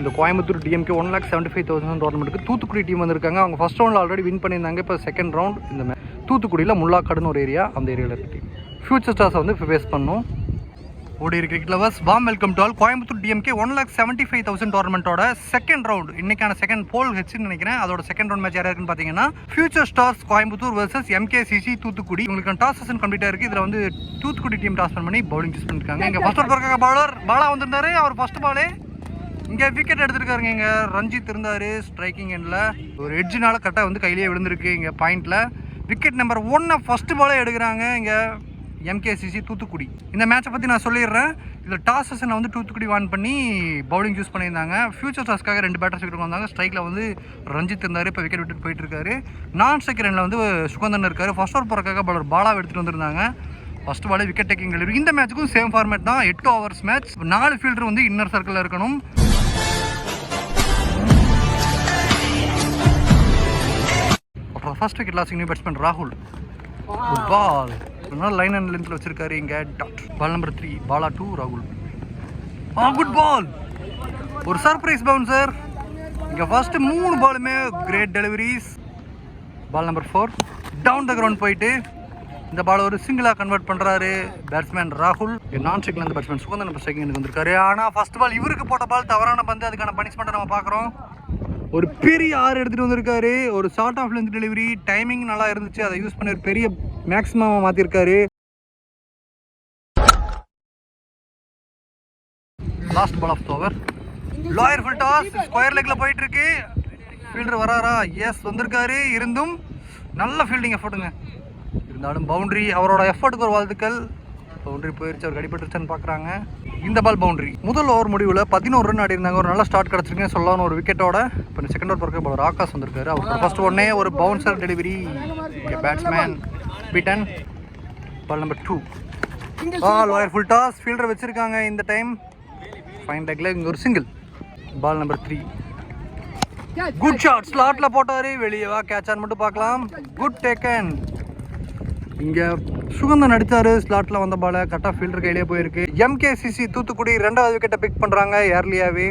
இந்த Coimbatore DMK one lakh seventy five thousand டோர்னமெண்ட்டுக்கு Thoothukudi team வந்திருக்காங்க. அவங்க ஃபஸ்ட் ரவுண்டில் ஆல்ரெடி வின் பண்ணியிருந்தாங்க. இப்போ செகண்ட் ரவுண்ட் இந்த தூத்துக்குடியில் முல்லாக்காடுன்னு ஒரு ஏரியா அந்த ஏரியாவில் இருக்க ஃபியூச்சர் ஸ்டார்ஸை வந்து ஃபேஸ் பண்ணோம் ஓடி cricket lovers warm welcome to all Coimbatore DMK one lakh seventy five thousand டோர்னமெண்ட்டோட second round இன்னைக்கான செகண்ட் போல் ஹெச்னு நினைக்கிறேன். அதோட செகண்ட் ரவுண்ட் மேட்ச் யாரா இருக்குன்னு பார்த்தீங்கன்னா future stars Coimbatore versus MKCC Thoothukudi. உங்களுக்கு டாஸ் செஷன் கம்ப்ளீட்டாக இருக்குது இதில் வந்து தூத்துக்குடி டீம் டாஸ் பண்ணி பவுலிங் சூஸ் பண்ணிருக்காங்க. இங்கே ஃபர்ஸ்ட் ஓவர் பிறக்க பாலர் பாலா வந்திருந்தாரு. அவர் ஃபர்ஸ்ட் பாலே இங்கே விக்கெட் எடுத்துருக்காருங்க இங்கே. ரஞ்சித் இருந்தார் ஸ்ட்ரைக்கிங் எண்டில் ஒரு எட்ஜினால் கரெக்டாக வந்து கையிலேயே விழுந்திருக்கு இங்கே பாயிண்டில் விக்கெட் நம்பர் ஒன்னை ஃபஸ்ட்டு பாலே எடுக்கிறாங்க இங்கே எம்கேசிசி தூத்துக்குடி. இந்த மேட்சை பற்றி நான் சொல்லிடுறேன். இதில் டாஸ் செஷனை வந்து தூத்துக்குடி வான் பண்ணி பவுலிங் யூஸ் பண்ணியிருந்தாங்க. ஃபியூச்சர் டாஸ்க்காக ரெண்டு பேட்டர்ஸ் விக்கெட் வந்தாங்க. ஸ்ட்ரைக்கில் வந்து ரஞ்சித் இருந்தார் இப்போ விக்கெட் விட்டுட்டு போயிட்டுருக்காரு. நான் செகண்ட் வந்து சுகந்தன் இருக்கார். ஃபர்ஸ்ட் ஓவர் போகிறக்காக பலர் பாலாக எடுத்துகிட்டு வந்திருந்தாங்க. ஃபர்ஸ்ட் பாலே விக்கெட் டேக்கிங் இந்த மேட்ச்சுக்கும் சேம் ஃபார்மேட் தான். எட்டு ஓவர்ஸ் மேட்ச் நாலு ஃபீல்டர் வந்து இன்னர் சர்க்கிளில் இருக்கணும். First wicket lasting new batsman ராகுல். குட் பால் நல்ல லைன் அண்ட் லென்த்தில் வச்சிருக்காரு இங்கே டாட் பால் நம்பர் த்ரீ பாலா டூ ராகுல். ஆ குட் பால் ஒரு சர்ப்ரைஸ் பவுன்சர் இங்கே ஃபர்ஸ்ட் மூணு பாலுமே great deliveries ball number four down the ground போயிட்டு இந்த பால் ஒரு சிங்கிளாக கன்வெர்ட் பண்ணுறாரு பேட்ஸ்மேன் ராகுல். நான் ஸ்ட்ரைக்கில் இந்த பேட்ஸ்மேன் சுகந்தன் நம்பர் ஸ்ட்ரைக்கிங் வந்திருக்காரு. ஆனால் ஃபர்ஸ்ட் பால் இவருக்கு போட்ட பால் தவறான பந்து அதுக்கான பனிஷ்மெண்ட்டை நம்ம பார்க்குறோம். ஒரு பெரிய ஆறு எடுத்துகிட்டு வந்திருக்காரு. ஒரு short of length delivery timing நல்லா இருந்துச்சு. அதை யூஸ் பண்ணி ஒரு பெரிய maximum மாற்றிருக்காரு last ball of over lower full toss square லெக்கில் போயிட்டு இருக்கு ஃபீல்டர் வராரா? எஸ் வந்திருக்காரு. இருந்தும் நல்ல ஃபீல்டிங் எஃபர்ட்டுங்க இருந்தாலும் பவுண்டரி அவரோட எஃபர்ட்டுக்கு ஒரு வாழ்த்துக்கள். பவுண்டரி போயிருச்சு அவர் அடிபட்டுருச்சான்னு பார்க்குறாங்க இந்த பால் பவுண்டரி முதல் ஓவர் முடிவில் பதினோரு ரன் ஆடி இருந்தாங்க ஒரு நல்ல ஸ்டார்ட் கிடச்சிருக்கேன் சொல்லலாம் ஒரு விக்கெட்டோட இப்போ செகண்ட் ஓவர் பார்க்க போகிற ஆகாஷ் வந்திருக்காரு. அவர் ஃபர்ஸ்ட் ஒன்னே ஒரு bouncer delivery batsman beaten ball number two ball lower full toss fielder வச்சுருக்காங்க இந்த டைம் ஃபைன் டேக்ல இங்கே ஒரு single ball number three good shot ஸ்லாட்ல போட்டாரு. வெளியே வா கேட்சான்னு மட்டும் பார்க்கலாம். குட் டேக்கன் இங்கே சுகந்தன் அடித்தாரு ஸ்லாட்ல வந்த பால கரெக்டாக ஃபீல்டர் கையிலே போயிருக்கு. எம்கேசிசி தூத்துக்குடி ரெண்டாவது விக்கெட்டை பிக் பண்றாங்க ஏர்லியாவே.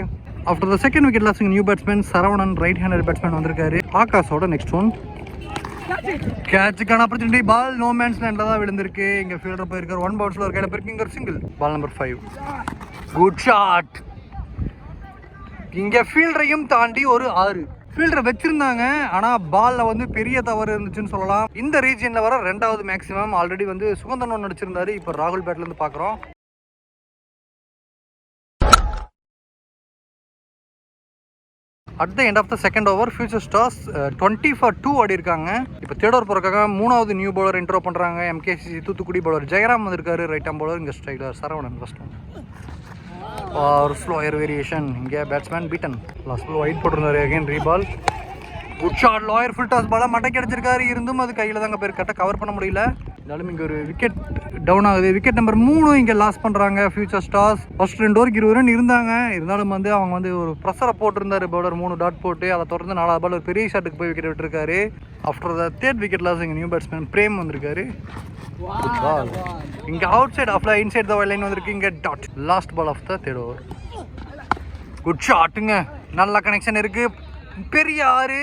After the second wicket lasting new batsman Saravanan right hander batsman வந்திருக்காரு. ஆகாஷோட நெக்ஸ்ட் ஒன் கேட்சுக்கான ஆப்பர்ச்சுனிட்டி பால் நோ மேன்ஸ் லேண்டில் தான் விழுந்திருக்கு. இங்கே ஃபீல்டர் போயிருக்காரு ஒன் பவுன்ஸில் ஒரு கையில் போயிருக்கு. இங்கே ஒரு single ball number five good shot இங்கே ஃபீல்டரையும் தாண்டி ஒரு ஆறு. ஃபீல்டர் வச்சிருந்தாங்க. ஆனால் பாலில் வந்து பெரிய தவறு இருந்துச்சுன்னு சொல்லலாம். இந்த ரீஜியனில் வர ரெண்டாவது மேக்ஸிமம் ஆல்ரெடி வந்து சுகந்தன் நடிச்சிருந்தாரு. இப்போ ராகுல் பேட்லேருந்து பார்க்குறோம் at the end of the second over future stars twenty for two ஆடி இருக்காங்க. இப்போ தேர்ட் ஓவர் போகிறக்காக மூணாவது நியூ பவுலர் இன்ட்ரோ பண்ணுறாங்க எம்கேசிசி தூத்துக்குடி பவுலர் ஜெயராம் வந்திருக்காரு. ரைட் ஆம் பவுலர் இங்கே ஸ்ட்ரைக்கர் சரவணன் ஃபர்ஸ்ட் ஒரு ஸ்லோயர் வேரியேஷன் இங்கே batsman beaten last ball wide போட்டிருந்தாரு again re ball good shot lower full toss பாலாக மட்டைக்கு அடிச்சிருக்காரு. இருந்தும் அது கையில் தாங்க போய் கரெக்டாக கவர் பண்ண முடியல. இருந்தாலும் இங்கே ஒரு விக்கெட் டவுன் ஆகுது. விக்கெட் நம்பர் மூணு இங்கே லாஸ் பண்ணுறாங்க ஃபியூச்சர் ஸ்டார்ஸ் ஃபர்ஸ்ட் ரெண்டு ஓவருக்கு இருபது ரன் இருந்தாங்க. இருந்தாலும் வந்து அவங்க வந்து ஒரு ப்ரெஷரை போட்டிருந்தார். பவுலர் மூணு டாட் போட்டு அதை தொடர்ந்து நாலாவது பால் ஒரு பெரிய ஷாட்டுக்கு போய் விக்கெட் விட்டுருக்காரு. After the third wicket loss இங்கே நியூ பேட்ஸ்மேன் பிரேம் வந்திருக்காரு. குட் பால் அவுட் சைட் ஆஃப்ல இன்சைட் த லைன் வந்திருக்கு. இங்கே dot last ball of the third over good ஷாட்டுங்க நல்ல கனெக்ஷன் இருக்குது பெரிய ஆறு.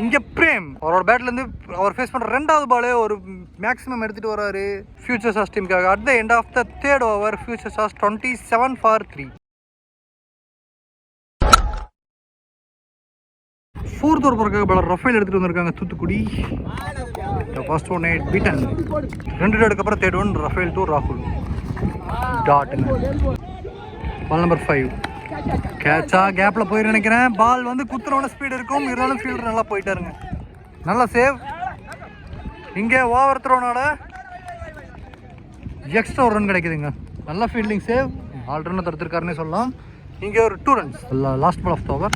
இங்கே பிரேம். அவரோட பேட்லேருந்து அவர் ஃபேஸ் பண்ணுற ரெண்டாவது பாலே ஒரு மேக்ஸிமம் எடுத்துகிட்டு வராரு. ஃபியூச்சர் சாஸ் டீமுக்காக at the end of the third over future sauce twenty seven for three fourth over பிறகு பல ரஃபேல் எடுத்துட்டு வந்திருக்காங்க Thoothukudi. First one eight beaten ரெண்டு டேடுக்கு அப்புறம் தேர்ட் ஒன் ரஃபேல் டூ ராகுல் டாட் பால் நம்பர் ஃபைவ் கேட்சா கேப்பில் போய் நினைக்கிறேன். பால் வந்து குத்துறவன ஸ்பீடு இருக்கும். இருந்தாலும் ஃபீல்டர் நல்லா போயிட்டாருங்க. நல்லா சேவ் இங்கே ஓவர் த்ரோனோட எக்ஸ்ட்ரா ஒரு ரன் கிடைக்குதுங்க. நல்ல ஃபீல்டிங் சேவ் ஆல் ரன் தடுத்திருக்காருன்னே சொல்லலாம். இங்கே ஒரு two runs last ball of over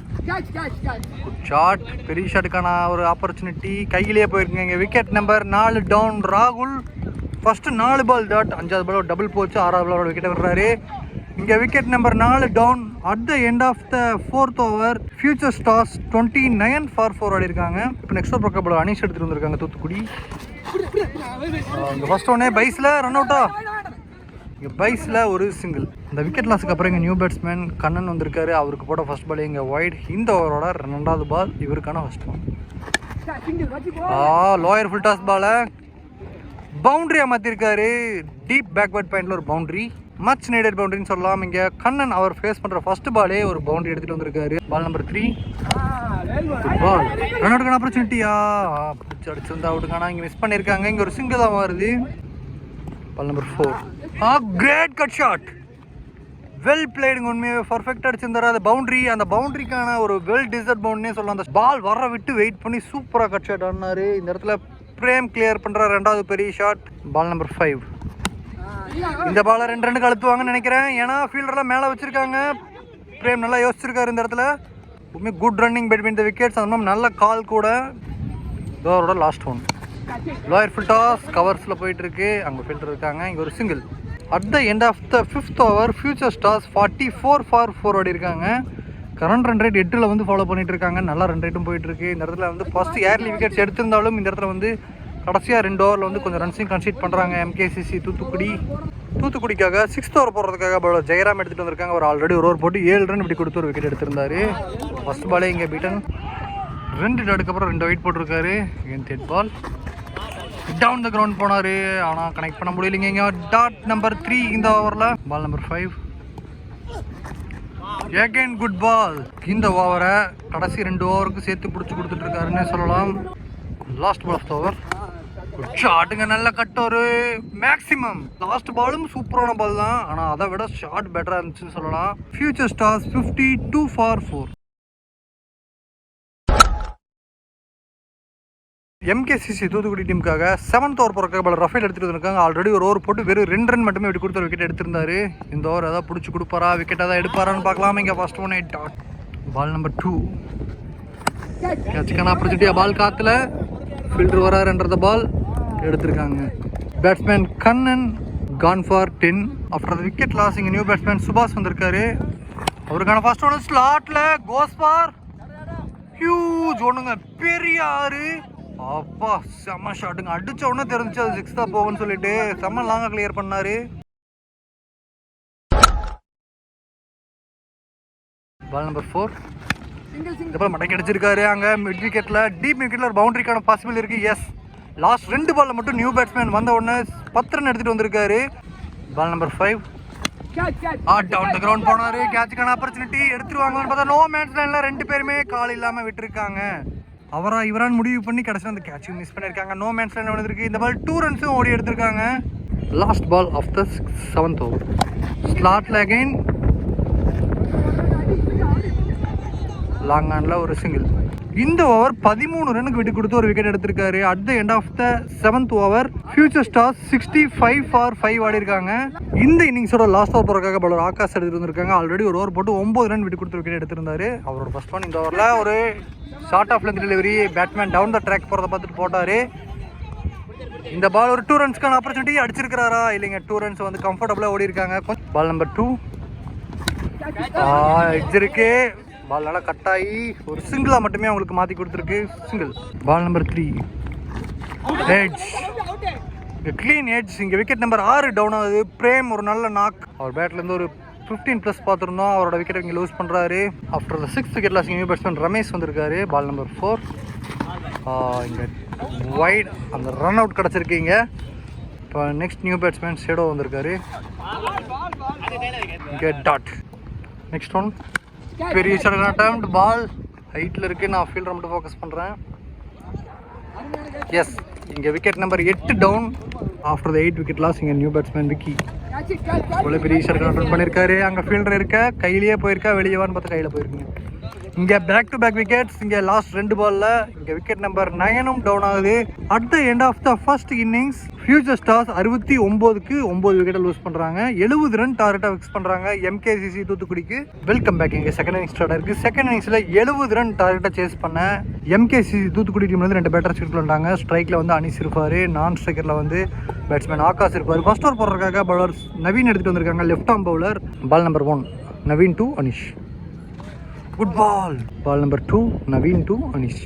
good shot பெரிய ஷாட்டுக்கான ஒரு ஆப்பர்ச்சுனிட்டி கையிலேயே போயிருக்குங்க இங்கே. விக்கெட் நம்பர் நாலு டவுன் ராகுல். ஃபர்ஸ்ட் நாலு பால் டாட் அஞ்சாவது பால் டபுள் போச்சு. ஆறாவது பாலோட விக்கெட் விடுறாரு இங்கே விக்கெட் நம்பர் நாலு down at the end of the fourth over future stars twenty nine for four ஆடி இருக்காங்க இப்போ நெக்ஸ்ட் ஓவர் பக்கம் அனிஷ் எடுத்துட்டு வந்திருக்காங்க தூத்துக்குடி. இங்கே ஃபர்ஸ்ட் ஒன்னே பைஸில் ரன் அவுட்டா இங்கே பைஸில் ஒரு சிங்கிள் இந்த விக்கெட் லாஸுக்கு அப்புறம் இங்கே நியூ பேட்ஸ்மேன் கண்ணன் வந்திருக்காரு. அவருக்கு போட்ட ஃபர்ஸ்ட் பால் இங்கே ஒயிட் இந்த ஓவரோட ரெண்டாவது பால் இவருக்கான first ball ah lower full toss பாலை பவுண்டரியாக மாற்றிருக்காரு டீப் பேக்வர்ட் பாயிண்டில் ஒரு பவுண்டரி மச் நீடட் பவுண்டரின்னு சொல்லலாம். இங்கே கண்ணன் அவர் ஃபேஸ் பண்ணுற ஃபர்ஸ்ட் பாலே ஒரு பவுண்டரி எடுத்துகிட்டு வந்திருக்காரு. Ball number three ball run அவுட்டுக்கான ஆப்பர்ச்சுனிட்டியா பிடிச்சி அடிச்சிருந்தா அவுட்டுக்கான இங்கே மிஸ் பண்ணியிருக்காங்க இங்கே ஒரு சிங்கிள் தான் வருது ball number four ah great cut shot well பிளேடுங்க உண்மையாக பர்ஃபெக்ட் அடிச்சிருந்தாரு அந்த பவுண்டரி அந்த பவுண்டரிக்கான ஒரு வெல் டிசர்ட் பவுண்ட்னே சொல்லலாம். அந்த பால் வர விட்டு வெயிட் பண்ணி சூப்பராக கட் ஷாட் ஆடினாரு. இந்த இடத்துல பிரேம் கிளியர் பண்ணுற ரெண்டாவது பெரிய ஷாட் பால் நம்பர் ஃபைவ் இந்த பாலை ரெண்டு ரெண்டு கழுத்துவாங்கன்னு நினைக்கிறேன். ஏன்னா ஃபீல்டர்லாம் மேலே வச்சிருக்காங்க. பிரேம் நல்லா யோசிச்சிருக்காரு இந்த இடத்துல. உண்மை good running between the wickets அந்த மாதிரி நல்ல கால் கூட. இதோட last one lower full toss கவர்ஸில் போயிட்டு இருக்கு அங்கே ஃபீல்டர் இருக்காங்க. இங்கே ஒரு single at the end of the fifth over future stars forty four for four ஓடி இருக்காங்க. கரண்ட் ரன் ரேட் எட்டில் வந்து ஃபாலோ பண்ணிட்டு இருக்காங்க. நல்லா ரன் ரேட்டும் போயிட்டு இருக்கு இந்த இடத்துல வந்து ஃபர்ஸ்ட் ஏர்லி விக்கெட்ஸ் எடுத்திருந்தாலும் இந்த இடத்துல வந்து கடைசியாக ரெண்டு ஓவரில் வந்து கொஞ்சம் ரன்ஸையும் கன்சீட் பண்ணுறாங்க எம்கேசிசி தூத்துக்குடி. தூத்துக்குடிக்காக சிக்ஸ்த் ஓவர் போடுறதுக்காக பவுலர் ஜெயராம் எடுத்துகிட்டு வந்திருக்காங்க. அவர் ஆல்ரெடி ஒரு ஓவர் போட்டு ஏழு ரன் இப்படி கொடுத்து ஒரு விக்கெட் எடுத்திருந்தாரு. ஃபர்ஸ்ட் பாலே இங்கே பீட்டன் ரெண்டு டாட்டுக்கு அப்புறம் ரெண்டு வெயிட் போட்டிருக்காரு. என் dead ball down the ground போனார். ஆனால் கனெக்ட் பண்ண முடியலைங்க இங்கே. டாட் நம்பர் த்ரீ இந்த ஓவரில் ball number five again good ball இந்த ஓவரை கடைசி ரெண்டு ஓவருக்கு சேர்த்து பிடிச்சி கொடுத்துட்டு இருக்காருன்னு சொல்லலாம். Last ball of the over ஷாட்டுங்க நல்ல கட் ஒரு மேக்ஸிமம் லாஸ்ட் பாலும் சூப்பரான பால் தான். ஆனால் அதை விட ஷாட் பெட்டராக இருந்துச்சுன்னு சொல்லலாம். Future stars fifty two for four MKCC Thoothukudi டீமுக்காக seventh over போகிறக்காக பால் ரஃபேல் எடுத்துகிட்டு இருக்காங்க ஆல்ரெடி ஒரு ஓவர் போட்டு வெறும் ரெண்டு ரன் மட்டுமே விட்டு கொடுத்த விக்கெட் எடுத்திருந்தாரு. இந்த ஓவர் ஏதாவது பிடிச்சி கொடுப்பாரா? விக்கெட் ஏதாவது எடுப்பாரான்னு பார்க்கலாம்? இங்கே first one eight dot ball number two கேட்சுக்கான ஆப்பர்ச்சுனிட்டியாக பால் காத்துல? ஃபீல்டர் வராருன்றத பால் எடுத்திருக்காங்க. Batsman Kannan gone for ten after wicket loss இங்கே நியூ பேட்ஸ்மேன் சுபாஷ் வந்திருக்காரு. அவருக்கான ஃபர்ஸ்ட் ஒன் ஸ்லாட்டில் கோஸ் ஃபார் ஹியூஜ் ஒன்றுங்க பெரிய ஆறு. அப்பா செம்ம ஷாட்டுங்க அடிச்ச உடனே தெரிஞ்சுச்சு அது சிக்ஸ் தான் போகும்னு சொல்லிட்டு செம்ம லாங்காக கிளியர் பண்ணாரு. பால் நம்பர் ஃபோர் பால் மடக்கி அடிச்சிருக்காரு அங்கே. மிட் விக்கெட்டில் டீப் விக்கெட்டில் ஒரு பவுண்டரிக்கான பாசிபிள் இருக்குது எஸ் லாஸ்ட் ரெண்டு பாலில் மட்டும் நியூ பேட்ஸ்மேன் வந்த உடனே பத்து ரன் எடுத்துகிட்டு வந்திருக்காரு ball number five and down the ground போனாரு. கேட்சுக்கான ஆப்பர்ச்சுனிட்டி எடுத்துருவாங்கன்னு பார்த்தா நோ மேட்ச் லைன்ல ரெண்டு பேருமே கால் இல்லாம விட்டுருக்காங்க. அவரா இவரான் முடிவு பண்ணி கடைசியில் அந்த கேட்சும் மிஸ் பண்ணியிருக்காங்க. நோ மேட்ச் லைன் வந்திருக்கு இந்த பால் டூ ரன்ஸும் ஓடி எடுத்திருக்காங்க. Last ball of the seventh over again long ஆனில் ஒரு சிங்கிள் இந்த ஓவர் பதிமூணு ரனுக்கு விட்டு கொடுத்து ஒரு விக்கெட் எடுத்திருக்காரு. At the end of the seventh over future stars sixty five for five ஆடி இருக்காங்க இந்த இன்னிங்ஸோட லாஸ்ட் ஓவர் போகிறக்காக பலர் ஆகாஷ் எடுத்துட்டு வந்திருக்காங்க. ஆல்ரெடி ஒரு ஓவர் போட்டு ஒம்பது ரன் விட்டு கொடுத்து விக்கெட் எடுத்திருந்தாரு. அவரோட ஃபர்ஸ்ட் ஒன் இந்த ஓவரில் ஒரு short of length delivery batsman down the track போகிறத பார்த்துட்டு போட்டார். இந்த பால் ஒரு டூ ரன்ஸ்க்கான ஆப்பர்ச்சுனிட்டி அடிச்சிருக்கிறாரா? இல்லைங்க டூ ரன்ஸ் வந்து கம்ஃபர்டபுளாக ஓடி இருக்காங்க பால் நம்பர் டூ இருக்கு. பால் நல்லா கட் ஆகி ஒரு சிங்கிளாக மட்டுமே அவங்களுக்கு மாற்றி கொடுத்துருக்கு. Single ball number three edge clean edge இங்கே விக்கெட் நம்பர் ஆறு டவுன் ஆகுது. பிரேம் ஒரு நல்ல நாக் அவர் பேட்லேருந்து ஒரு ஃபிஃப்டீன் ப்ளஸ் பார்த்துருந்தோம். அவரோட விக்கெட் இங்கே லூஸ் பண்ணுறாரு after the sixth wicket loss new batsman Ramesh வந்திருக்காரு. பால் நம்பர் ஃபோர் இங்கே வைட் அந்த ரன் அவுட் கிடச்சிருக்கீங்க இப்போ நெக்ஸ்ட் நியூ பேட்ஸ்மேன் ஷேடோ வந்திருக்காரு. இங்கே டாட் நெக்ஸ்ட் ஒன் பெரிய சடங்கு அட்டம் பால் ஹைட்டில் இருக்குது நான் ஃபீல்டர் மட்டும் ஃபோக்கஸ் பண்ணுறேன் எஸ் இங்கே விக்கெட் நம்பர் எட்டு down after the eight wicket loss இங்கே நியூ பேட்ஸ்மேன் விக்கி இவ்வளோ பெரிய அட்டன் பண்ணியிருக்காரு. அங்கே ஃபீல்டர் இருக்க? கையிலேயே போயிருக்கா? வெளியேவான்னு பார்த்து கையில் போயிருக்குங்க. இங்கே பேக் டு பேக் விக்கெட்ஸ் இங்கே லாஸ்ட் ரெண்டு பாலில் இங்கே விக்கெட் நம்பர் நயனும் டவுன் ஆகுது. At the end of the first innings future stars அறுபத்தி ஒம்போதுக்கு ஒம்பது விக்கெட்டை லூஸ் பண்ணுறாங்க எழுபது ரன் டார்கெட்டாக ஃபிக்ஸ் பண்ணுறாங்க எம்கேசிசி தூத்துக்குடிக்கு. வெல்கம் பேக் இங்கே செகண்ட் இன்னிங்ஸ் ஸ்டார்ட் இருக்குது செகண்ட் இன்னிங்ஸில் எழுபது ரன் டார்கெட்டாக சேஸ் பண்ண எம்கேசிசி தூத்துக்குடி டீம்ல வந்து ரெண்டு பேட்டர் ஷீட் வந்தாங்க. ஸ்ட்ரைக்கில் வந்து அனிஸ் இருப்பார் நான் ஸ்ட்ரைக்கரில் வந்து பேட்ஸ்மேன் ஆகாஷ் இருப்பார். ஃபர்ஸ்ட் ஓவர் போடுறதுக்காக பவுலர் நவீன் எடுத்துகிட்டு வந்திருக்காங்க left arm bowler ball number one Naveen to Anish. Good ball ball number two Naveen to Anish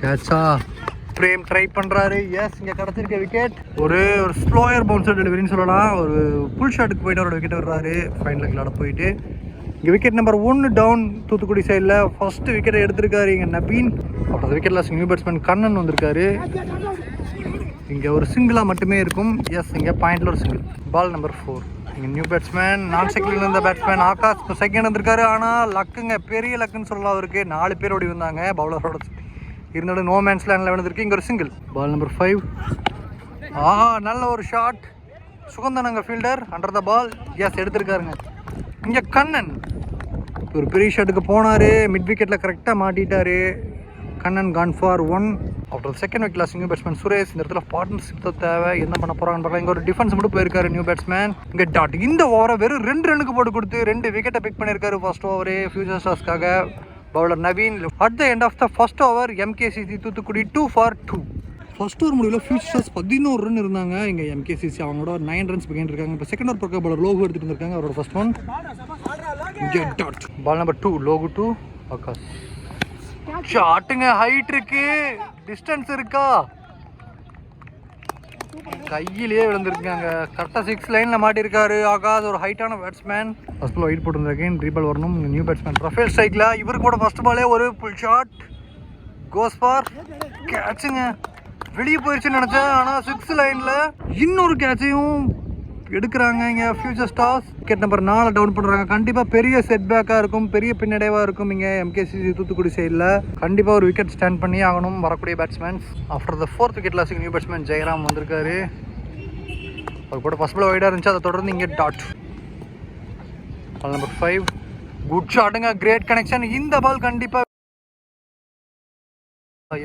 கேட்சா Prem try பண்ணுறாரு எஸ் இங்கே கிடச்சிருக்க விக்கெட் ஒரு ஒரு ஸ்லோயர் பவுன்சர் டெலிவரின்னு சொல்லலாம். ஒரு புல் ஷாட்டுக்கு போயிட்டு அவரோட விக்கெட் வர்றாரு ஃபைனல் விளாட போயிட்டு. இங்கே விக்கெட் நம்பர் ஒன்று டவுன் தூத்துக்குடி சைடில் ஃபஸ்ட்டு விக்கெட்டை எடுத்திருக்காரு இங்கே நபீன் அப்புறம் wicket loss new batsman Kannan வந்திருக்காரு. இங்கே ஒரு சிங்கிளாக மட்டுமே இருக்கும். எஸ் இங்கே பாயிண்டில் ஒரு சிங்கிள் பால் நம்பர் ஃபோர் இங்கே நியூ பேட்ஸ்மேன் நான் செகண்ட் இருந்த பேட்ஸ்மேன் ஆகாஷ் இப்போ செகண்ட் இருந்திருக்காரு ஆனால் லக்குங்க பெரிய லக்குன்னு சொல்லலாம் அவருக்கு. நாலு பேர் ஓடி வந்தாங்க பவுலரோட இருந்தாலும் நோ மேன்ஸ் லேண்டில் விழுந்திருக்கு. இங்கே ஒரு சிங்கிள் பால் நம்பர் ஃபைவ் ஆ நல்ல ஒரு shot சுகந்தனங்க fielder under the ball yes எடுத்திருக்காருங்க. இங்கே கண்ணன். ஒரு பெரிய ஷாட்டுக்கு போனார். மிட் விக்கெட்டில் கரெக்டாக மாட்டிட்டாரு. கண்ணன் கான் ஃபார் ஒன் அப்புறம் செகண்ட் விக்கெட்ல சிங்கிள் பேட்ஸ்மேன் சுரேஷ். இந்த இடத்துல பார்ட்னர்ஷிப் தான் தேவை. என்ன பண்ண போறாங்கன்னு பார்க்கலாம். இங்கே ஒரு டிஃபென்ஸ் மட்டும் போயிருக்காரு நியூ பேட்ஸ்மேன் இங்கே டாட் இந்த ஓவரை வெறும் ரெண்டு ரனுக்கு போட்டு கொடுத்து ரெண்டு விக்கெட்டை பிக் பண்ணியிருக்காரு ஃபர்ஸ்ட் ஓவரே future ஸ்டார்ஸ்க்காக bowler Naveen at the end of the first over MKCC Thoothukudi two for two first over முடிவில் ஃபியூச்சர் பதினோரு ரன் இருந்தாங்க. இங்கே எம்கேசிசி அவங்களோட நைன் ரன்ஸ் பிகைன் இருக்காங்க. இப்போ செகண்ட் ஓவர் பக்கம் பவுலர் லோகு எடுத்துகிட்டு இருக்காங்க அவரோட first one dot ball number two Logu to Akash ஷாட்டுங்க ஹைட் இருக்கு. டிஸ்டன்ஸ் இருக்கா? கையிலேயே விழுந்திருக்காங்க. கரெக்டாக சிக்ஸ் லைனில் மாட்டியிருக்காரு. ஆகாஷ் ஒரு ஹைட்டான பேட்ஸ்மேன் ஃபர்ஸ்ட் பால் வெயிட் போட்டிருந்தேன் ரீபால் வரணும். நியூ பேட்ஸ்மேன் ரஃபேல் ஸ்ட்ரைக்கில் இவருக்கு கூட ஃபர்ஸ்ட் பாலே ஒரு புல் ஷாட் கோஸ் ஃபார் கேட்சுங்க வெளியே போயிடுச்சுன்னு நினச்சேன். ஆனால் சிக்ஸ் லைனில் இன்னொரு கேட்சையும் எடுக்கிறாங்க இங்கே ஃபியூச்சர் ஸ்டார்ஸ் விக்கெட் நம்பர் நாலு டவுன் பண்ணுறாங்க கண்டிப்பாக பெரிய செட் பேக்காக இருக்கும். பெரிய பின்னடைவாக இருக்கும் இங்கே எம்கேசிசி தூத்துக்குடி சைடில் கண்டிப்பாக ஒரு விக்கெட் ஸ்டாண்ட் பண்ணி ஆகணும். வரக்கூடிய batsmen after the fourth wicket லாஸ்க்கு new batsman Jayaram வந்திருக்காரு. அவர் கூட ஃபஸ்ட் பால் வைடாக இருந்துச்சு. அதை தொடர்ந்து இங்கே dot ball number five good ஷாட்டுங்க கிரேட் கனெக்ஷன் இந்த பால் கண்டிப்பாக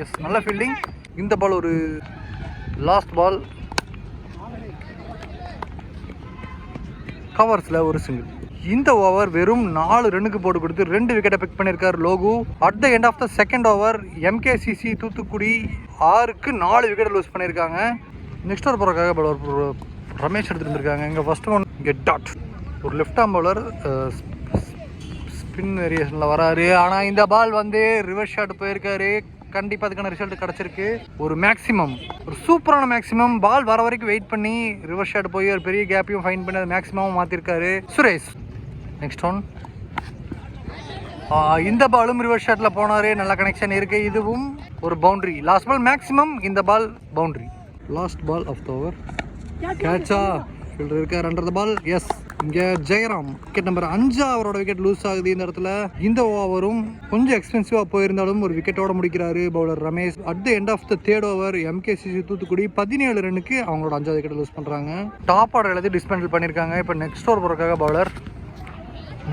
எஸ் நல்ல ஃபீல்டிங் இந்த பால் ஒரு லாஸ்ட் பால் கவர்ஸில் ஒரு சிங்கிள் இந்த ஓவர் வெறும் நாலு ரன்னுக்கு போட்டு கொடுத்து ரெண்டு விக்கெட்டை பிக் பண்ணியிருக்காரு Logu. At the end of the second over MKCC Thoothukudi ஆறுக்கு நாலு விக்கெட்டை லூஸ் பண்ணியிருக்காங்க. நெக்ஸ்ட் ஓவர் போகிறக்காக பவுலர் ரமேஷ் எடுத்துருந்துருக்காங்க. இங்கே ஃபர்ஸ்ட் ஒன் கெட் டாட் ஒரு லெஃப்ட் ஆம் பவுலர் ஸ்பின் வேரியேஷனில் வராரு. ஆனால் இந்த பால் வந்து ரிவர்ஸ் ஷாட் போயிருக்காரு. கண்டிப்பாக அதுக்கான ரிசல்ட் கிடச்சிருக்கு. ஒரு மேக்ஸிமம் ஒரு சூப்பரான மேக்ஸிமம் பால் வர வரைக்கும் வெயிட் பண்ணி ரிவர்ஸ் ஷாட் போய் ஒரு பெரிய கேப்பையும் ஃபைன் பண்ணி அது மேக்ஸிமம் மாற்றிருக்காரு சுரேஷ் நெக்ஸ்ட் ஒன் இந்த பாலும் ரிவர்ஸ் ஷாட்டில் போனார். நல்ல கனெக்ஷன் இருக்குது இதுவும் ஒரு பவுண்ட்ரி லாஸ்ட் பால் மேக்ஸிமம் இந்த ball boundary last ball of the over கேட்சா fielder இருக்கார். அண்டர் த பால் எஸ் இங்கே ஜெயராம் விக்கெட் நம்பர் அஞ்சு அவரோட விக்கெட் லூஸ் ஆகுது இந்த இடத்துல. இந்த ஓவரும் கொஞ்சம் எக்ஸ்பென்சிவாக போயிருந்தாலும் ஒரு விக்கெட்டோட முடிக்கிறாரு bowler Ramesh. At the end of the third over MKCC Thoothukudi பதினேழு ரன்னுக்கு அவங்களோட அஞ்சாவது விக்கெட் லூஸ் பண்ணுறாங்க டாப் ஆர்டர் எல்லாத்தையும் டிஸ்பெண்டில் பண்ணியிருக்காங்க. இப்போ நெக்ஸ்ட் ஓவர் போகிறக்காக பவுலர்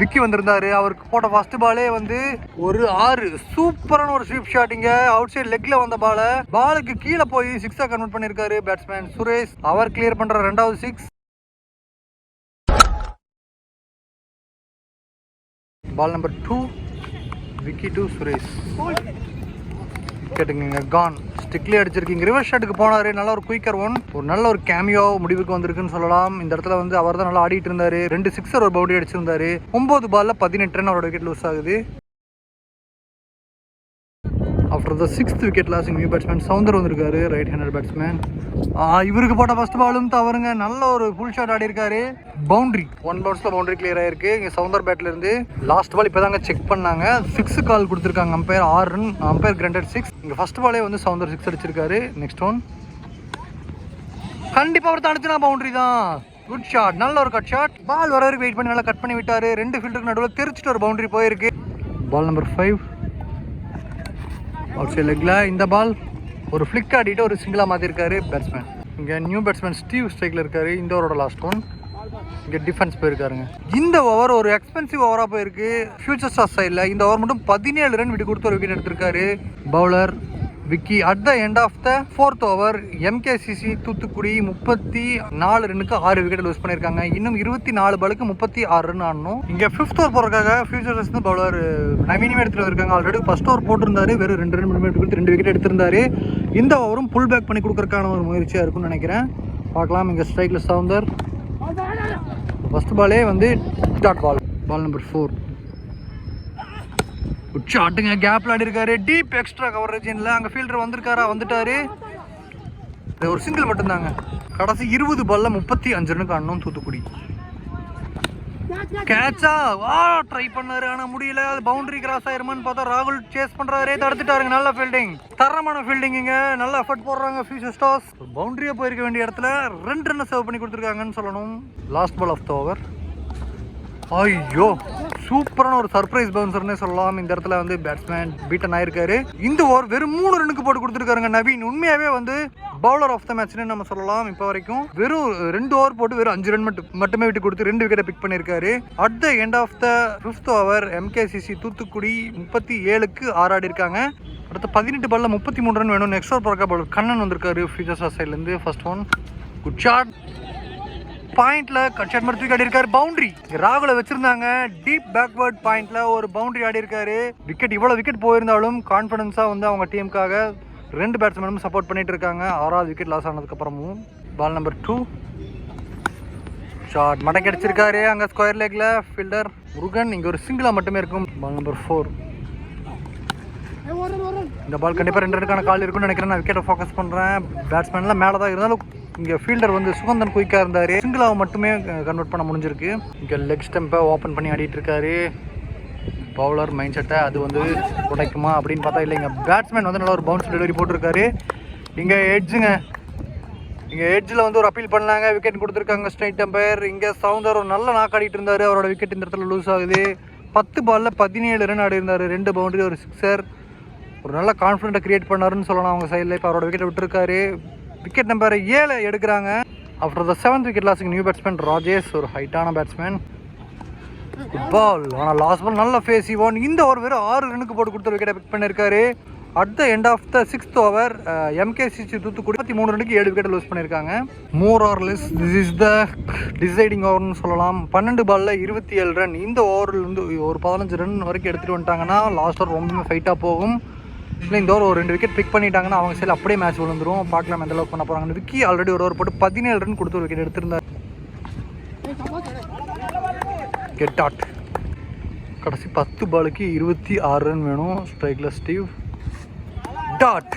விக்கி வந்திருந்தாரு. அவருக்கு போட்ட ஃபர்ஸ்ட் பாலே வந்து ஒரு ஆறு. சூப்பரான ஒரு ஸ்வீப் ஷாட்டிங்க அவுட் சைட் லெக்ல வந்த பால பாலுக்கு கீழே போய் சிக்ஸா கன்வெர்ட் பண்ணிருக்காரு பேட்ஸ்மேன் சுரேஷ். அவர் கிளியர் பண்ற ரெண்டாவது six ball number two Vicky to Suresh கேட்டுங்க கான் ஸ்டிக்லி அடிச்சிருக்கீங்க. ரிவர்ஸ் ஷாட்டுக்கு போனார். நல்ல ஒரு குயிக்கர் ஒன் ஒரு நல்ல ஒரு கேமியோ முடிவுக்கு வந்திருக்குன்னு சொல்லலாம். இந்த இடத்துல வந்து அவர் தான் நல்லா ஆடிட்டு இருந்தாரு. ரெண்டு சிக்ஸர் ஒரு பவுண்டரி அடிச்சிருந்தாரு. ஒன்பது பால்ல பதினெட்டு ரன் அவரோட விக்கெட் லூஸ் ஆகுது. After the sixth wicket losing new batsman Soundar வந்திருக்காரு ரைட் ஹேண்டட் பேட்ஸ்மேன் இவருக்கு போட்ட ஃபஸ்ட் பாலும் தவறுங்க. நல்ல ஒரு ஃபுல் ஷாட் ஆடி இருக்காரு பவுண்டரி ஒன் பவுண்ட்ஸில் பவுண்டரி கிளியர் ஆயிருக்கு. இங்கே சவுந்தர் பேட்லேருந்து லாஸ்ட் பால் இப்போதாங்க செக் பண்ணாங்க. சிக்ஸ் கால் கொடுத்துருக்காங்க. அம்பையர் ஆறு ரன் அம்பையர் கிரண்டட் சிக்ஸ் இங்கே ஃபஸ்ட் பாலே வந்து சவுந்தர் சிக்ஸ் அடிச்சிருக்காரு. நெக்ஸ்ட் ஒன் கண்டிப்பாக அவர் தடுத்துனா பவுண்டரி தான். குட் ஷாட் நல்ல ஒரு கட் ஷாட் பால் வர வரைக்கும் வெயிட் பண்ணி நல்லா கட் பண்ணி விட்டாரு. ரெண்டு ஃபீல்டுக்கு நடுவில் தெரிச்சிட்டு ஒரு பவுண்டரி போயிருக்கு. Ball number five outside இந்த பால் ஒரு ஃப்ளிக் ஆடிட்டு ஒரு சிங்கிளாக மாற்றிருக்காரு பேட்ஸ்மேன் இங்கே நியூ பேட்ஸ்மேன் ஸ்டீவ் ஸ்ட்ரைக்கில் இருக்காரு. இந்த ஓவரோட லாஸ்ட் ஒன் இங்கே டிஃபென்ஸ் போயிருக்காருங்க. இந்த ஓவர் ஒரு எக்ஸ்பென்சிவ் ஓவராக போயிருக்கு. ஃபியூச்சர் ஸ்டார் சைடில் இந்த ஓவர் மட்டும் பதினேழு ரன் விட்டு கொடுத்து ஒரு விக்கெட் எடுத்திருக்காரு. Bowler Vicky at the end of the fourth over MKCC Thoothukudi முப்பத்தி நாலு ரன்னுக்கு ஆறு விக்கெட் லூஸ் பண்ணியிருக்காங்க. இன்னும் இருபத்தி நாலு பாலுக்கு முப்பத்தி ஆறு ரன் ஆடணும். இங்கே ஃபிஃப்த் ஓவர் போகிறக்காக ஃபியூச்சர்ஸ் பவுலர் நவீனமே எடுத்துட்டு இருக்காங்க ஆல்ரெடி ஃபர்ஸ்ட் ஓவர் போட்டிருந்தாரு. வெறும் ரெண்டு ரன் மட்டும் கொடுத்து ரெண்டு விக்கெட் எடுத்திருந்தாரு. இந்த ஓவரும் புல் பேக் பண்ணி கொடுக்குறக்கான ஒரு முயற்சியாக இருக்கும்னு நினைக்கிறேன். பார்க்கலாம். இங்கே ஸ்ட்ரைக்கில் சவுந்தர். ஃபஸ்ட் பாலே வந்து dot ball ball number four உச்சாட்டுங்க கேப்ல ஆடி இருக்காரு டீப் எக்ஸ்ட்ரா கவரேஜின்ல அங்க ஃபீல்டர் வந்திருக்காரா வந்துட்டாரு. ஒரு சிங்கிள் மட்டும்தாங்க. கடைசி இருபது பால்ல முப்பத்தி அஞ்சு ரன் காணணும் தூத்துக்குடி. கேட்சா வா ட்ரை பண்ணாரு ஆனா முடியல. அது பவுண்டரி கிராஸ் ஆயிருமான்னு பார்த்தா ராகுல் சேஸ் பண்றாரே. தடுத்துட்டாருங்க நல்ல ஃபீல்டிங் தரமான ஃபீல்டிங்க நல்ல எஃபர்ட் போடுறாங்க ஃபியூச்சர் ஸ்டார்ஸ் பவுண்டரியா போயிருக்க வேண்டிய இடத்துல ரெண்டு ரன் சேவ் பண்ணி கொடுத்துருக்காங்கன்னு சொல்லணும். Last ball of the over ஐயோ சூப்பரான ஒரு சர்ப்ரைஸ் பவுன்சர்னே சொல்லலாம். இந்த இடத்துல வந்து பேட்ஸ்மேன் பீட்டன் ஆயிருக்காரு. இந்த ஓவர் வெறும் மூணு ரன்னுக்கு போட்டு கொடுத்துருக்காருங்க நவீன். உண்மையாவே வந்து பவுலர் ஆஃப் த மேட்ச்னு நம்ம சொல்லலாம் இப்போ வரைக்கும். வெறும் ரெண்டு ஓவர் போட்டு வெறும் அஞ்சு ரன் மட்டும் மட்டுமே விட்டு கொடுத்து ரெண்டு விக்கெட்டை பிக் பண்ணியிருக்காரு. At the end of the fifth over MKCC Thoothukudi முப்பத்தி ஏழுக்கு ஆறாடி இருக்காங்க. அடுத்த பதினெட்டு பால்ல முப்பத்தி மூணு ரன் வேணும் நெக்ஸ்ட் ஓவர் பிறக்க பால் கண்ணன் வந்திருக்காரு. ஃபியூச்சர் சைட்லேருந்து ஃபர்ஸ்ட் ஒன் குட் ஷாட் பாயிண்ட்ல கட்ஷாட் மாதிரி தூக்கி ஆடி இருக்காரு பவுண்டரி. ராகுல வச்சிருந்தாங்க. டீப் பேக்வர்ட் பாயிண்ட்ல ஒரு பவுண்டரி ஆடி இருக்காரு விக்கெட் இவ்வளவு விக்கெட் போயிருந்தாலும் கான்பிடன்ஸா வந்து அவங்க டீமுக்காக ரெண்டு பேட்ஸ்மேனும் சப்போர்ட் பண்ணிட்டு இருக்காங்க. ஆறாவது விக்கெட் லாஸ் ஆனதுக்கு அப்புறமும் பால் நம்பர் டூ ஷார்ட் மடக்கி அடிச்சிருக்காரு அங்க ஸ்கொயர் லெக்ல ஃபீல்டர் முருகன். இங்க ஒரு சிங்கிளா மட்டுமே இருக்கும். பால் நம்பர் ஃபோர் இந்த பால் கண்டிப்பாக ரெண்டு ரெண்டு கால் இருக்கும்னு நினைக்கிறேன். நான் விக்கெட்டை ஃபோக்கஸ் பண்ணுறேன் பேட்ஸ்மேன்லாம் மேலே தான் இருந்தாலும் இங்கே ஃபீல்டர் வந்து சுகந்தன் குயிக்காக இருந்தார். சிங்கிளாக மட்டுமே கன்வெர்ட் பண்ண முடிஞ்சிருக்கு. இங்கே லெக் ஸ்டெம்பை ஓப்பன் பண்ணி ஆடிட்டு இருக்காரு. பவுலர் மைண்ட் செட்டை அது வந்து உடைக்குமா அப்படின்னு பார்த்தா இல்லைங்க பேட்ஸ்மேன் வந்து நல்ல ஒரு பவுன்ஸ் டெலிவரி போட்டிருக்காரு. இங்கே எட்ஜுங்க இங்கே எட்ஜில் வந்து ஒரு அப்பீல் பண்ணாங்க. விக்கெட் கொடுத்துருக்காங்க ஸ்ட்ரைட் டம்பையர் இங்கே சவுந்தர் ஒரு நல்ல நாக்காடிட்டு இருந்தார். அவரோட விக்கெட் இந்த இடத்துல லூஸ் ஆகுது. பத்து பாலில் பதினேழு ரன் ஆடி இருந்தார் ரெண்டு பவுண்டரி ஒரு சிக்ஸர் ஒரு நல்ல கான்ஃபிடென்ட்டை கிரியேட் பண்ணாருன்னு சொல்லலாம் அவங்க சைடில் இப்போ அவரோட விக்கெட் விட்டுருக்காரு. விக்கெட் நம்பர் ஏழு எடுக்கிறாங்க. After the seventh wicket lasting new batsman Rajesh ஒரு ஹைட்டான பேட்ஸ்மேன் குட் பால் ஆனால் லாஸ்ட் பால் நல்ல ஃபேஸ் ஒன் இந்த ஓவர் வெறும் ஆறு ரனுக்கு போட்டு கொடுத்த விக்கெட்டை பிக் பண்ணியிருக்காரு at the end of the sixth over MKCC Thoothukudi இருபத்தி மூணு ரனுக்கு ஏழு விக்கெட் லூஸ் பண்ணியிருக்காங்க more or less this is the deciding ஓவர்னு சொல்லலாம். பன்னெண்டு பாலில் இருபத்தி ஏழு ரன் இந்த ஓவர்லேருந்து ஒரு பதினஞ்சு ரன் வரைக்கும் எடுத்துகிட்டு வந்துட்டாங்கன்னா லாஸ்ட் ஓவர் ரொம்பவுமே ஃபைட்டாக போகும். இல்லை இந்த ஒரு ரெண்டு விக்கெட் பிக் பண்ணிட்டாங்கன்னா அவங்க சைடில் அப்படியே மேட்ச் விழுந்துரும். பார்க்கலாம் எந்த அளவுக்கு பண்ண போகிறாங்க விக்கி ஆல்ரெடி ஒரு ஓவர் போட்டு பதினேழு ரன் கொடுத்து ஒரு விக்கெட் எடுத்திருந்தார் கெட் ஆட் கடைசி பத்து பாலுக்கு இருபத்தி ஆறு ரன் வேணும். ஸ்ட்ரைக்கில் ஸ்டீவ் டாட்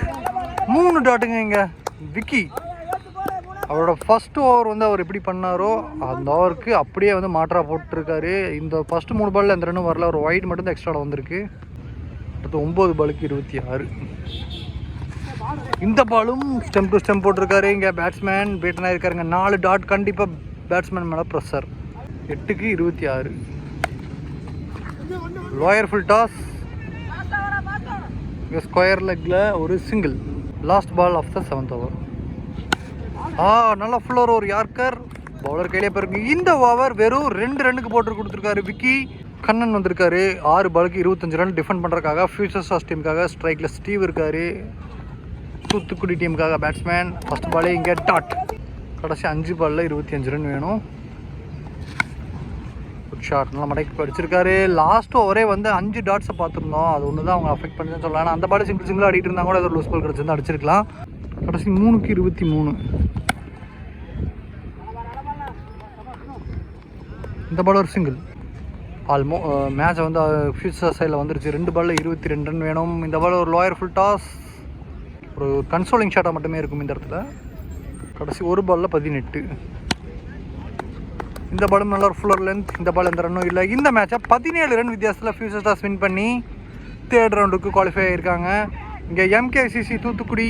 மூணு டாட்டுங்க இங்கே. விக்கி அவரோட ஃபர்ஸ்ட் ஓவர் வந்து அவர் எப்படி பண்ணாரோ அந்த ஓவருக்கு அப்படியே வந்து மாற்றா போட்டிருக்காரு. இந்த ஃபர்ஸ்ட் மூணு பாலில் எந்த ரன்னும் வரல. ஒரு ஒயிட் மட்டும் தான் எக்ஸ்ட்ரா வந்திருக்கு. அடுத்து ஒம்பது பாலுக்கு இருபத்தி ஆறு. இந்த பாலும் ஸ்டெம் டு ஸ்டெம் போட்டிருக்காரு. இங்கே பேட்ஸ்மேன் பேட்டனாக இருக்காருங்க. நாலு டாட் கண்டிப்பாக பேட்ஸ்மேன் மேலே ப்ரெஷர் எட்டுக்கு இருபத்தி ஆறு. லோயர் ஃபுல் டாஸ் இங்கே ஸ்கொயர் லெக்கில் ஒரு single last ball of the seventh over ஆ நல்லா ஃபுல்லர் ஒரு யார்க்கர்? பவுலர் கையிலே போயிருக்கு இந்த ஓவர் வெறும் ரெண்டு ரன்னுக்கு போட்டு கொடுத்துருக்காரு விக்கி. கண்ணன் வந்திருக்காரு. ஆறு பாலுக்கு இருபத்தஞ்சு ரன் டிஃபெண்ட் பண்ணுறதுக்காக ஃபியூச்சர் ஸ்டார்ஸ் டீமுக்காக ஸ்ட்ரைக்கில் ஸ்டீவ் இருக்கார். தூத்துக்குடி டீமுக்காக பேட்ஸ்மேன் ஃபஸ்ட் பாலே இங்கே டாட் கடைசி அஞ்சு பாலில் இருபத்தி அஞ்சு ரன் வேணும். குட் ஷாட் நல்லா மடக்கி அடிச்சிருக்காரு லாஸ்ட் ஓவரே வந்து அஞ்சு டாட்ஸை பார்த்துருந்தோம். அது ஒன்று தான் அவங்க அஃபெக்ட் பண்ணுதுன்னு சொல்லலாம் அந்த பால் சிங்கிள் சிங்கிள் ஆடிட்டு இருந்தாங்க கூட ஏதோ லூஸ் பால் கிடச்சிருந்தா அடிச்சிருக்கலாம். கடைசி மூணுக்கு இருபத்தி மூணு. இந்த பால் ஒரு சிங்கிள் ஆல்மோ மேட்ச் uh, வந்து uh, ஃபியூச்சர் சைடில் வந்துருச்சு. ரெண்டு பாலில் இருபத்தி ரெண்டு ரன் வேணும். இந்த பால் ஒரு லோயர் ஃபுல் டாஸ் ஒரு கன்சோலிங் ஷாட்டாக மட்டுமே இருக்கும் இந்த இடத்துல. கடைசி ஒரு பாலில் பதினெட்டு. இந்த பாலும் நல்ல ஒரு ஃபுல்லர் லென்த் இந்த பால் எந்த ரன்னும் இல்லை. இந்த மேட்சை பதினேழு ரன் வித்தியாசத்தில் ஃபியூச்சர் ஸ்டார்ஸ் வின் பண்ணி தேர்ட் ரவுண்டுக்கு குவாலிஃபை ஆகியிருக்காங்க இங்கே எம்கேசிசி தூத்துக்குடி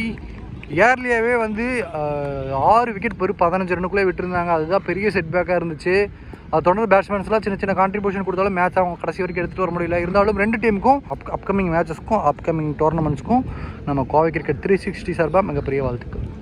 ஏர்லியாகவே வந்து uh, ஆறு விக்கெட் பெரு பதினஞ்சு ரன்னுக்குள்ளே விட்டுருந்தாங்க. அதுதான் பெரிய செட்பேக்காக இருந்துச்சு. அது தொடர்ந்து பேட்ஸ்மேன்ஸ்லாம் சின்ன சின்ன கான்ட்ரிபியூஷன் கொடுத்தாலும் மேட்ச் அவங்க கடைசி வரைக்கும் எடுத்துகிட்டு வர முடியல. இருந்தாலும் ரெண்டு டீமுக்கும் அப் அப்கமிங் மேட்சஸ்க்கும் அப்கமிங் டோர்னமெண்ட்ஸ்க்கும் நம்ம கோவை கிரிக்கெட் த்ரீ சிக்ஸ்டி சார்பாக மிகப்பெரிய வாழ்த்துக்கள்.